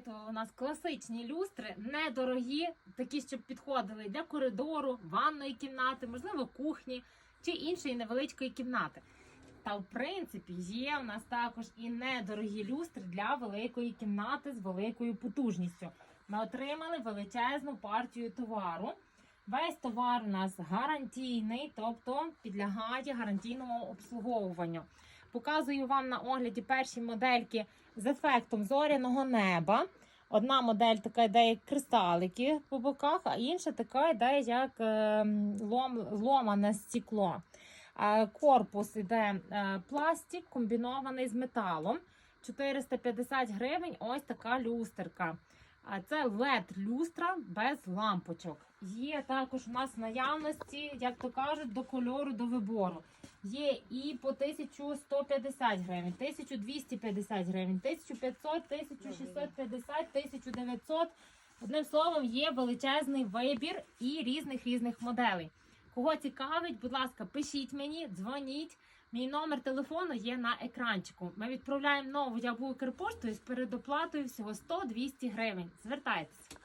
то у нас класичні люстри, недорогі, такі, щоб підходили для коридору, ванної кімнати, можливо, кухні чи іншої невеличкої кімнати. Та в принципі є у нас також і недорогі люстри для великої кімнати з великою потужністю. Ми отримали величезну партію товару. Весь товар у нас гарантійний, тобто підлягає гарантійному обслуговуванню. Показую вам на огляді перші модельки з ефектом зоряного неба. Одна модель така йде як кристалики по боках, а інша така йде як е, лом, ломане стекло. Е, Корпус іде е, пластик комбінований з металом. 450 гривень. Ось така люстерка. А це LED люстра без лампочок. Є також у нас в наявності, як то кажуть, до кольору, до вибору. Є і по 1150 гривень, 1250 гривень, 1500, 1650, 1900. Одним словом, є величезний вибір і різних різних моделей. Кого цікавить, будь ласка, пишіть мені, дзвоніть. Мій номер телефону є на екранчику. Ми відправляємо нову яблуку Укрпоштою з передоплатою всього 100-200 гривень. Звертайтеся.